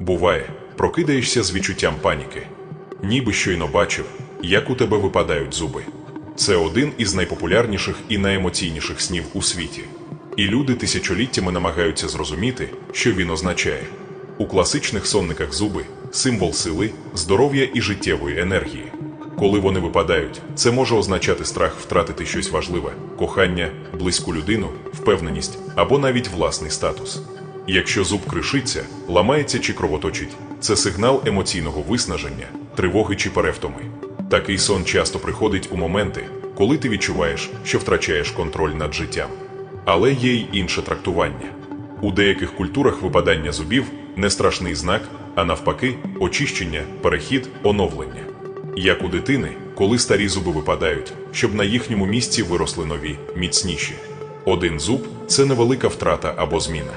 Буває, прокидаєшся з відчуттям паніки, ніби щойно бачив, як у тебе випадають зуби. Це один із найпопулярніших і найемоційніших снів у світі. І люди тисячоліттями намагаються зрозуміти, що він означає. У класичних сонниках зуби символ сили, здоров'я і життєвої енергії. Коли вони випадають, це може означати страх втратити щось важливе, кохання, близьку людину, впевненість або навіть власний статус. Якщо зуб кришиться, ламається чи кровоточить, це сигнал емоційного виснаження, тривоги чи перевтоми. Такий сон часто приходить у моменти, коли ти відчуваєш, що втрачаєш контроль над життям. Але є й інше трактування. У деяких культурах випадання зубів не страшний знак, а навпаки, очищення, перехід, оновлення. Як у дитини, коли старі зуби випадають, щоб на їхньому місці виросли нові, міцніші. Один зуб це невелика втрата або зміна.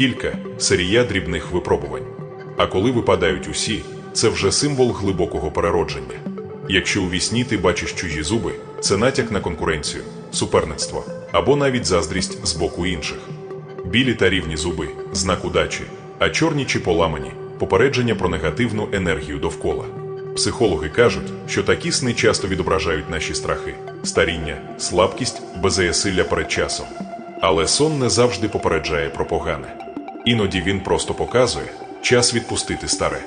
Кілька серія дрібних випробувань. А коли випадають усі, це вже символ глибокого переродження. Якщо у вісні ти бачиш чужі зуби, це натяк на конкуренцію, суперництво або навіть заздрість з боку інших. Білі та рівні зуби знак удачі, а чорні чи поламані попередження про негативну енергію довкола. Психологи кажуть, що такі сни часто відображають наші страхи, старіння, слабкість, беззасилля перед часом. Але сон не завжди попереджає про погане. Іноді він просто показує час відпустити старе.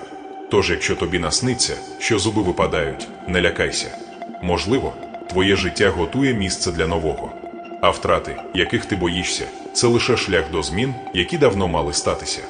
Тож, якщо тобі насниться, що зуби випадають, не лякайся. Можливо, твоє життя готує місце для нового. А втрати, яких ти боїшся, це лише шлях до змін, які давно мали статися.